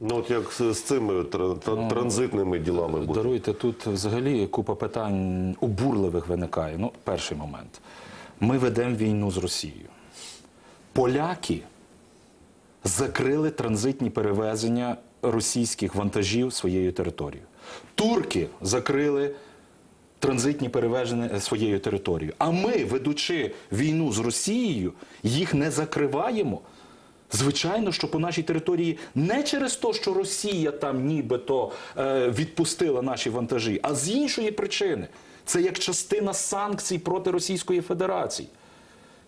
Ну от як з, цими тра- транзитними ділами буде? Даруйте, тут взагалі купа питань обурливих виникає. Ну, перший момент. Ми ведемо війну з Росією. Поляки закрили транзитні перевезення російських вантажів своєю територією. Турки закрили транзитні перевезення своєю територією. А ми, ведучи війну з Росією, їх не закриваємо. Звичайно, що по нашій території не через те, що Росія там нібито е, відпустила наші вантажі, а з іншої причини. Це як частина санкцій проти Російської Федерації.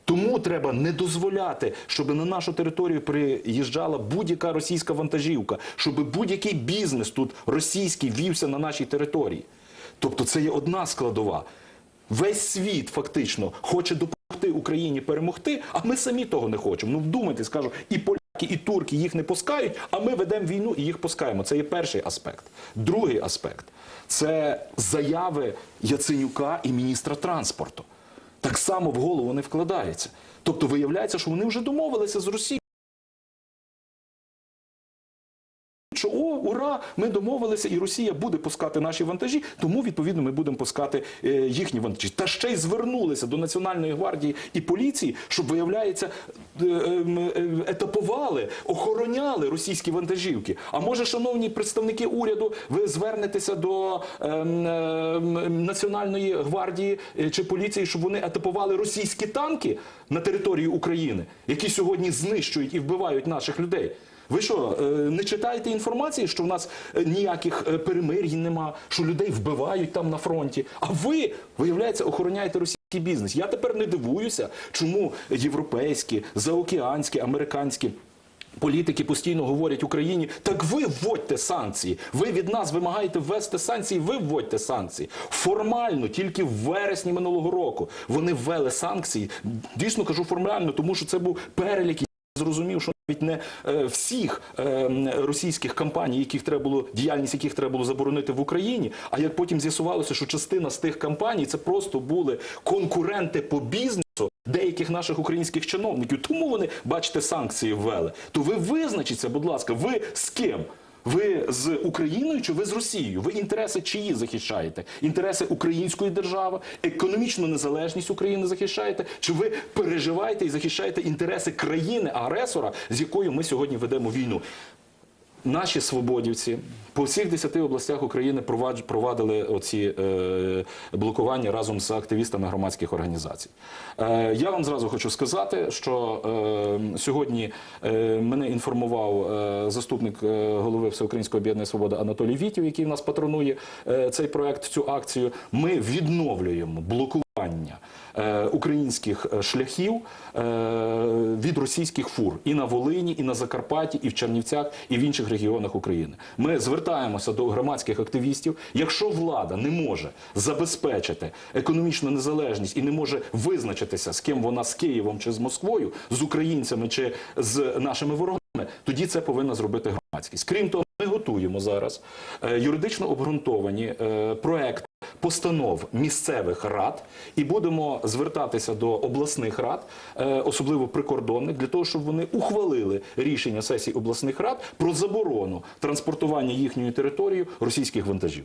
Тому треба не дозволяти, щоб на нашу територію приїжджала будь-яка російська вантажівка, щоб будь-який бізнес тут російський вівся на нашій території. Тобто це є одна складова. Весь світ фактично хоче допомогти Україні перемогти, а ми самі того не хочемо. Ну вдумайтесь, кажу, і поляки, і турки їх не пускають, а ми ведемо війну і їх пускаємо. Це є перший аспект. Другий аспект це заяви Яценюка і міністра транспорту так само в голову не вкладається. Тобто виявляється, що вони вже домовилися з Росією. Ура, ми домовилися, і Росія буде пускати наші вантажі, тому відповідно ми будемо пускати е, їхні вантажі. Та ще й звернулися до Національної гвардії і поліції, щоб виявляється, е, е, етапували, охороняли російські вантажівки. А може, шановні представники уряду, ви звернетеся до е, е, Національної гвардії чи поліції, щоб вони етапували російські танки на території України, які сьогодні знищують і вбивають наших людей. Ви що, е, не читаєте інформації, що в нас е, ніяких е, перемир'їн нема, що людей вбивають там на фронті? А ви, виявляється, охороняєте російський бізнес. Я тепер не дивуюся, чому європейські, заокеанські, американські. Політики постійно говорять Україні, так ви вводьте санкції. Ви від нас вимагаєте ввести санкції, ви вводьте санкції. Формально, тільки в вересні минулого року вони ввели санкції. Дійсно кажу формально, тому що це був перелік. Зрозумів, що навіть не е, всіх е, російських компаній, яких треба було діяльність яких треба було заборонити в Україні. А як потім з'ясувалося, що частина з тих компаній це просто були конкуренти по бізнесу деяких наших українських чиновників. Тому вони, бачите, санкції ввели. То ви визначіться, будь ласка, ви з ким? Ви з Україною чи ви з Росією? Ви інтереси чиї захищаєте? Інтереси української держави, економічну незалежність України захищаєте? Чи ви переживаєте і захищаєте інтереси країни-агресора, з якою ми сьогодні ведемо війну? Наші свободівці по всіх 10 областях України провадили оці е, блокування разом з активістами громадських організацій. Е, я вам зразу хочу сказати, що е, сьогодні мене інформував заступник голови Всеукраїнського об'єднання Свобода Анатолій Вітів, який в нас патронує цей проект, цю акцію. Ми відновлюємо блокування е, українських е, шляхів е, від російських фур і на Волині, і на Закарпатті, і в Чернівцях, і в інших регіонах України. Ми звертаємося до громадських активістів. Якщо влада не може забезпечити економічну незалежність і не може визначитися, з ким вона з Києвом чи з Москвою, з українцями чи з нашими ворогами, тоді це повинна зробити громадськість. Крім того, ми готуємо зараз е, юридично обґрунтовані е, проекти постанов місцевих рад і будемо звертатися до обласних рад, е, особливо прикордонних, для того, щоб вони ухвалили рішення сесії обласних рад про заборону транспортування їхньою територією російських вантажів.